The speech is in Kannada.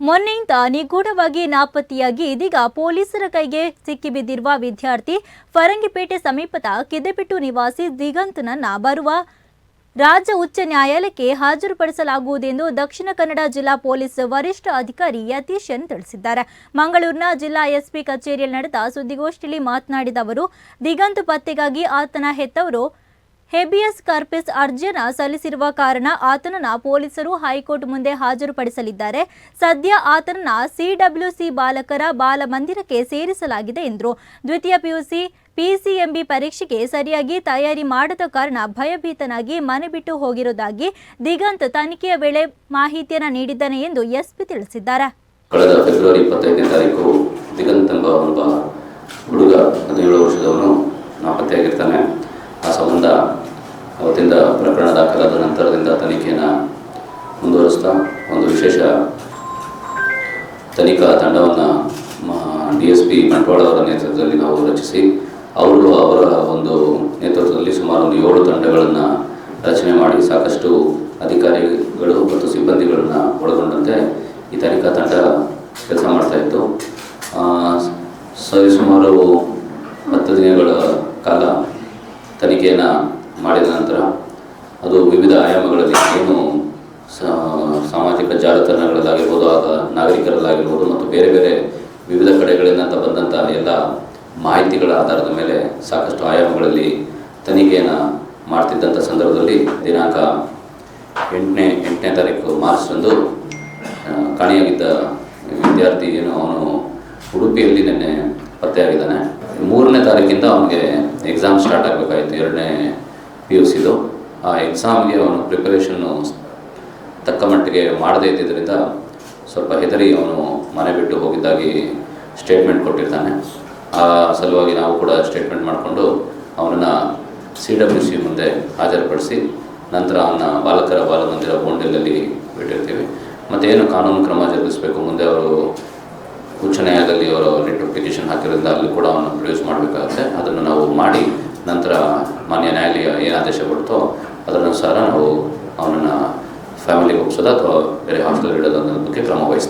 ಮೊನ್ನೆಯಿಂದ ನಿಗೂಢವಾಗಿ ನಾಪತ್ತೆಯಾಗಿ ಇದೀಗ ಪೊಲೀಸರ ಕೈಗೆ ಸಿಕ್ಕಿಬಿದ್ದಿರುವ ವಿದ್ಯಾರ್ಥಿ ಫರಂಗಿಪೇಟೆ ಸಮೀಪದ ಕಿದೆಬಿಟ್ಟು ನಿವಾಸಿ ದಿಗಂತ್ನನ್ನ ಬರುವ ರಾಜ್ಯ ಉಚ್ಚ ನ್ಯಾಯಾಲಯಕ್ಕೆ ಹಾಜರುಪಡಿಸಲಾಗುವುದೆಂದು ದಕ್ಷಿಣ ಕನ್ನಡ ಜಿಲ್ಲಾ ಪೊಲೀಸ್ ವರಿಷ್ಠ ಅಧಿಕಾರಿ ಯತೀಶನ್ ತಿಳಿಸಿದ್ದಾರೆ. ಮಂಗಳೂರಿನ ಜಿಲ್ಲಾ ಎಸ್ಪಿ ಕಚೇರಿಯಲ್ಲಿ ನಡೆದ ಸುದ್ದಿಗೋಷ್ಠಿಯಲ್ಲಿ ಮಾತನಾಡಿದ ಅವರು, ದಿಗಂತ್ ಪತ್ತೆಗಾಗಿ ಆತನ ಹೆತ್ತವರು ಹೆಬಿಯಸ್ ಕಾರ್ಪಿಸ್ ಅರ್ಜಿಯನ್ನ ಸಲ್ಲಿಸಿರುವ ಕಾರಣ ಆತನನ್ನ ಪೊಲೀಸರು ಹೈಕೋರ್ಟ್ ಮುಂದೆ ಹಾಜರುಪಡಿಸಲಿದ್ದಾರೆ. ಸದ್ಯ ಆತನನ್ನ ಸಿಡಬ್ಲ್ಯೂಸಿ ಬಾಲಕರ ಬಾಲಮಂದಿರಕ್ಕೆ ಸೇರಿಸಲಾಗಿದೆ ಎಂದರು. ದ್ವಿತೀಯ ಪಿಯುಸಿ ಪಿಸಿಎಂಬಿ ಪರೀಕ್ಷೆಗೆ ಸರಿಯಾಗಿ ತಯಾರಿ ಮಾಡದ ಕಾರಣ ಭಯಭೀತನಾಗಿ ಮನೆ ಬಿಟ್ಟು ಹೋಗಿರುವುದಾಗಿ ದಿಗಂತ್ ತನಿಖೆಯ ವೇಳೆ ಮಾಹಿತಿಯನ್ನು ನೀಡಿದ್ದಾನೆ ಎಂದು ಎಸ್ಪಿ ತಿಳಿಸಿದ್ದಾರೆ. ಕಳೆದ ಫೆಬ್ರವರಿ ಇಪ್ಪತ್ತೈದನೇ ತಾರೀಕು ದಿಗಂತ್ ಎಂಬ ಒಬ್ಬ ಹುಡುಗ, ಹದಿನೇಳು ವರ್ಷದವನು ನಾಪತ್ತೆಯಾಗಿರ್ತಾನೆ. ಆ ಸಂಬಂಧ ಅವತ್ತಿಂದ ಪ್ರಕರಣ ದಾಖಲಾದ ನಂತರದಿಂದ ತನಿಖೆಯನ್ನು ಮುಂದುವರಿಸ್ತಾ ಒಂದು ವಿಶೇಷ ತನಿಖಾ ತಂಡವನ್ನು ಡಿ ಎಸ್ ಪಿ ಬಂಟ್ವಾಳ ಅವರ ನೇತೃತ್ವದಲ್ಲಿ ನಾವು ರಚಿಸಿ ಅವರು ಅವರ ಒಂದು ನೇತೃತ್ವದಲ್ಲಿ ಸುಮಾರು ಒಂದು ಏಳು ತಂಡಗಳನ್ನು ರಚನೆ ಮಾಡಿ ಸಾಕಷ್ಟು ಅಧಿಕಾರಿಗಳು ಮತ್ತು ಸಿಬ್ಬಂದಿಗಳನ್ನು ಒಳಗೊಂಡಂತೆ ಈ ತನಿಖಾ ತಂಡ ಕೆಲಸ ಮಾಡ್ತಾ ಇತ್ತು. ಆ, ಸರಿ ಸುಮಾರು ಹತ್ತು ದಿನಗಳ ಕಾಲ ತನಿಖೆಯನ್ನು ಮಾಡಿದ ನಂತರ ಅದು ವಿವಿಧ ಆಯಾಮಗಳಲ್ಲಿ ಏನು ಸಾಮಾಜಿಕ ಜಾಲತಾಣಗಳಲ್ಲಾಗಿರ್ಬೋದು ಆದ ನಾಗರಿಕರಲ್ಲಾಗಿರ್ಬೋದು ಮತ್ತು ಬೇರೆ ಬೇರೆ ವಿವಿಧ ಕಡೆಗಳಿಂದ ಬಂದಂಥ ಎಲ್ಲ ಮಾಹಿತಿಗಳ ಆಧಾರದ ಮೇಲೆ ಸಾಕಷ್ಟು ಆಯಾಮಗಳಲ್ಲಿ ತನಿಖೆಯನ್ನು ಮಾಡ್ತಿದ್ದಂಥ ಸಂದರ್ಭದಲ್ಲಿ ದಿನಾಂಕ ಎಂಟನೇ ಎಂಟನೇ ತಾರೀಕು ಮಾರ್ಚ್ರಂದು ಕಾಣೆಯಾಗಿದ್ದ ವಿದ್ಯಾರ್ಥಿ ಏನು, ಅವನು ಉಡುಪಿಯಲ್ಲಿ ನಿನ್ನೆ ಪತ್ತೆಯಾಗಿದ್ದಾನೆ. ಮೂರನೇ ತಾರೀಕಿಂದ ಅವನಿಗೆ ಎಕ್ಸಾಮ್ ಸ್ಟಾರ್ಟ್ ಆಗಬೇಕಾಯಿತು. ಎರಡನೇ ಪಿ ಯು ಸಿದು ಆ ಎಕ್ಸಾಮ್ಗೆ ಅವನು ಪ್ರಿಪರೇಷನ್ನು ತಕ್ಕ ಮಟ್ಟಿಗೆ ಮಾಡದೇ ಇದ್ದಿದ್ದರಿಂದ ಸ್ವಲ್ಪ ಹೆದರಿ ಅವನು ಮನೆ ಬಿಟ್ಟು ಹೋಗಿದ್ದಾಗಿ ಸ್ಟೇಟ್ಮೆಂಟ್ ಕೊಟ್ಟಿರ್ತಾನೆ. ಆ ಸಲುವಾಗಿ ನಾವು ಕೂಡ ಸ್ಟೇಟ್ಮೆಂಟ್ ಮಾಡಿಕೊಂಡು ಅವನನ್ನು ಸಿ ಡಬ್ಲ್ಯೂ ಸಿ ಮುಂದೆ ಹಾಜರುಪಡಿಸಿ ನಂತರ ಅವನ ಬಾಲಕರ ಬಾಲಮಂದಿರ ಬೋಂಡೆಲಲ್ಲಿ ಬಿಟ್ಟಿರ್ತೀವಿ. ಏನು ಕಾನೂನು ಕ್ರಮ ಜರುಗಿಸಬೇಕು? ಮುಂದೆ ಅವರು ಉಚ್ಚ ನ್ಯಾಯಾಲಯದಲ್ಲಿ ಅವರು ರಿಟ್ ಪಿಟಿಷನ್ ಹಾಕಿರೋದ್ರಿಂದ ಅಲ್ಲಿ ಕೂಡ ಅವನು ಪ್ರೊಡ್ಯೂಸ್ ಮಾಡಬೇಕಾಗುತ್ತೆ. ಅದನ್ನು ನಾವು ಮಾಡಿ ನಂತರ ಮಾನ್ಯ ನ್ಯಾಯಾಲಯ ಏನು ಆದೇಶ ಕೊಡ್ತೋ ಅದರನುಸಾರ ನಾವು ಅವನನ್ನು ಫ್ಯಾಮಿಲಿಗೆ ಒಪ್ಸೋದು ಅಥವಾ ಬೇರೆ ಹಾಸ್ಟೆಲ್ ಇಡೋದು ಅನ್ನೋದಕ್ಕೆ ಕ್ರಮ ವಹಿಸ್ತೀವಿ.